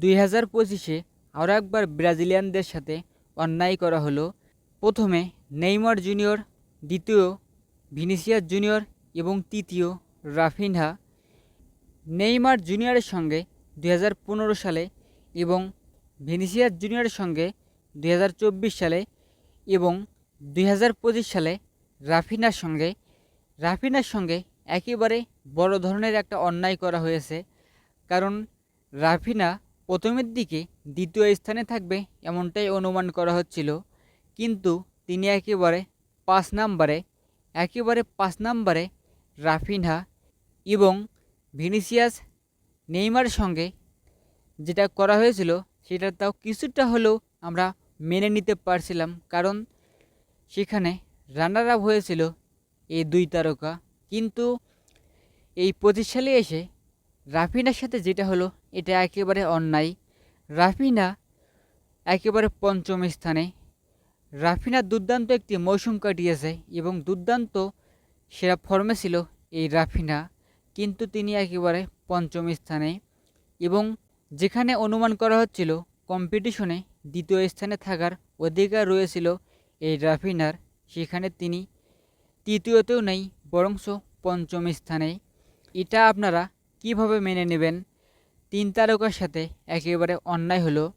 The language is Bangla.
দুই হাজার পঁচিশে আরও একবার ব্রাজিলিয়ানদের সাথে অন্যায় করা হলো। প্রথমে নেইমার জুনিয়র, দ্বিতীয় ভিনিসিয়াস জুনিয়র এবং তৃতীয় রাফিনহা। নেইমার জুনিয়রের সঙ্গে দুই হাজার পনেরো সালে এবং ভিনিসিয়াস জুনিয়রের সঙ্গে দুই হাজার চব্বিশ সালে এবং দুই হাজার পঁচিশ সালে রাফিনার সঙ্গে। রাফিনার সঙ্গে একেবারে বড় ধরনের একটা অন্যায় করা হয়েছে, কারণ রাফিনা প্রথমের দিকে দ্বিতীয় স্থানে থাকবে এমনটাই অনুমান করা হচ্ছিল, কিন্তু তিনি একেবারে পাঁচ নাম্বারে, একেবারে পাঁচ নাম্বারে রাফিনহা এবং ভিনিসিয়াস নেইমার সঙ্গে যেটা করা হয়েছিল সেটা তাও কিছুটা হলেও আমরা মেনে নিতে পারছিলাম, কারণ সেখানে রানার আপ হয়েছিল এই দুই তারকা। কিন্তু এই পঁচিশ সালে এসে রাফিনার সাথে যেটা হলো, এটা একেবারে অন্যায়। রাফিনা একেবারে পঞ্চম স্থানে। রাফিনা দুর্দান্ত একটি মৌসুম কাটিয়েছে এবং দুর্দান্ত সেরা ফর্মে ছিল এই রাফিনা, কিন্তু তিনি একেবারে পঞ্চম স্থানে এবং যেখানে অনুমান করা হচ্ছিল কম্পিটিশনে দ্বিতীয় স্থানে থাকার অধিকার রয়েছিল এই রাফিনার, সেখানে তিনি তৃতীয়তেও নেই বরংশ পঞ্চম স্থানে এটা আপনারা কীভাবে মেনে নেবেন? তিন তারকার সাথে একেবারে অন্যায় হলো।